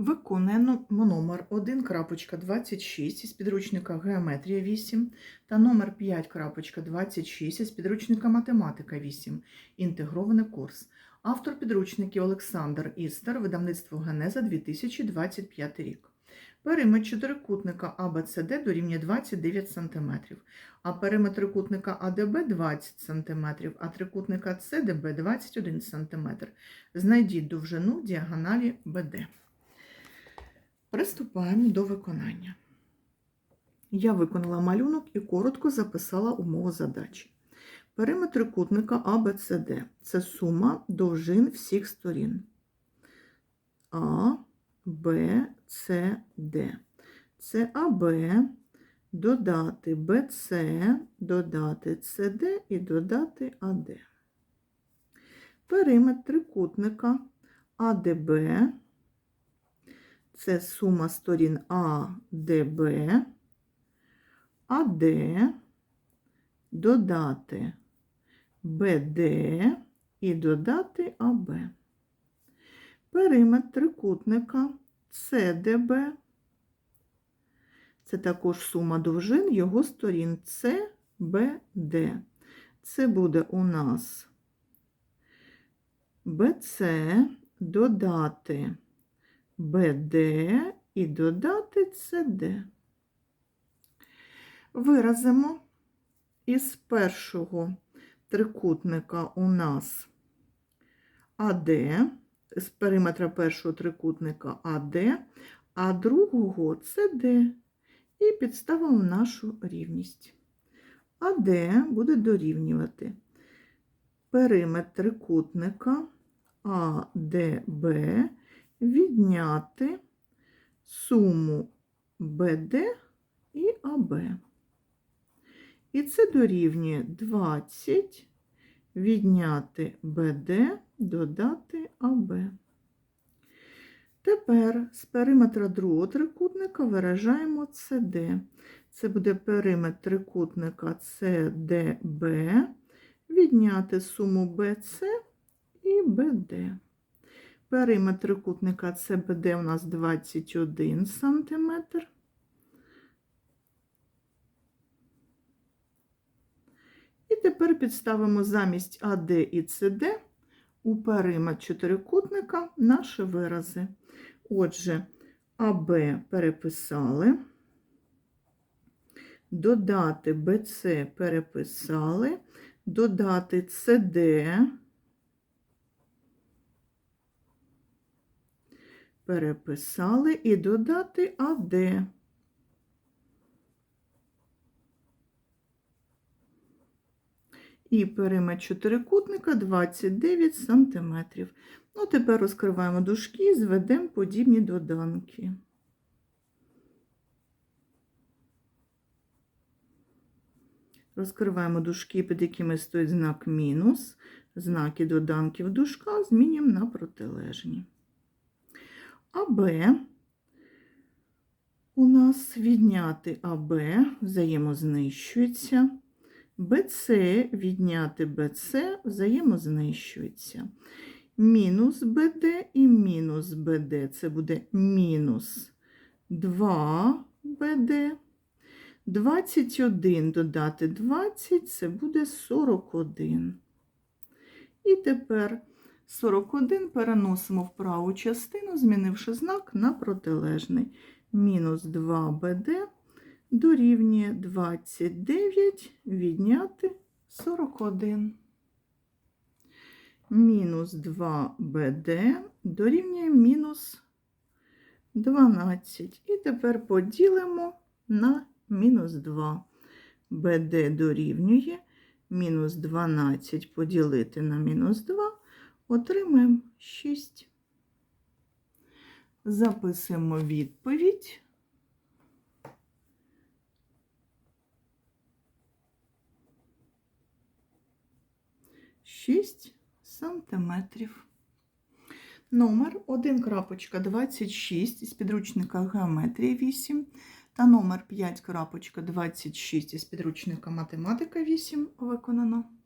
Виконуємо номер 1.26 із підручника Геометрія 8 та номер 5.26 із підручника Математика 8. Інтегрований курс. Автор підручників Олександр Істер, видавництво Генеза 2025 рік. Периметр чотирикутника АБЦД дорівнює 29 см, а периметр трикутника АДБ 20 см, а трикутника СДБ 21 см. Знайдіть довжину діагоналі БД. Приступаємо до виконання. Я виконала малюнок і коротко записала умову задачі. Периметр трикутника ABCD – це сума довжин всіх сторін. А, Б, С, Д. Це АБ, додати БЦ, додати СД і додати АД. Периметр трикутника АДБ це сума сторін А, ДБ, АД, додати БД і додати АБ. Периметр трикутника СДБ. Це також сума довжин його сторін СБД. Це буде у нас БЦ додати БД і додати СД. Виразимо із першого трикутника у нас АД, з периметра першого трикутника АД, а другого СД. І підставимо нашу рівність. АД буде дорівнювати периметр трикутника АДБ відняти суму БД і АБ. І це дорівнює 20 відняти БД, додати АБ. Тепер з периметра другого трикутника виражаємо СД. Це буде периметр трикутника СДБ, відняти суму БЦ і БД. Периметр трикутника СБД у нас 21 см. І тепер підставимо замість АД і СД у периметр чотирикутника наші вирази. Отже, АБ переписали, додати БЦ переписали, додати СД. Переписали і додати АД. І периметр чотирикутника 29 см. Ну, тепер розкриваємо дужки зведемо подібні доданки. Розкриваємо дужки, під якими стоїть знак мінус. Знаки доданків дужка змінюємо на протилежні. АБ у нас відняти АБ взаємознищується. БЦ відняти БЦ взаємознищується. Мінус БД і мінус БД. Це буде мінус 2 БД. 21 додати 20 це буде 41. І тепер 41 переносимо в праву частину, змінивши знак на протилежний. Мінус 2 БД дорівнює 29 відняти 41. Мінус 2 БД дорівнює мінус 12. І тепер поділимо на мінус 2. БД дорівнює мінус 12 поділити на мінус 2, отримаємо 6. Записуємо відповідь. Шість сантиметрів. Номер 1.26 із підручника Геометрія 8 та номер 5.26 із підручника Математика 8 виконано.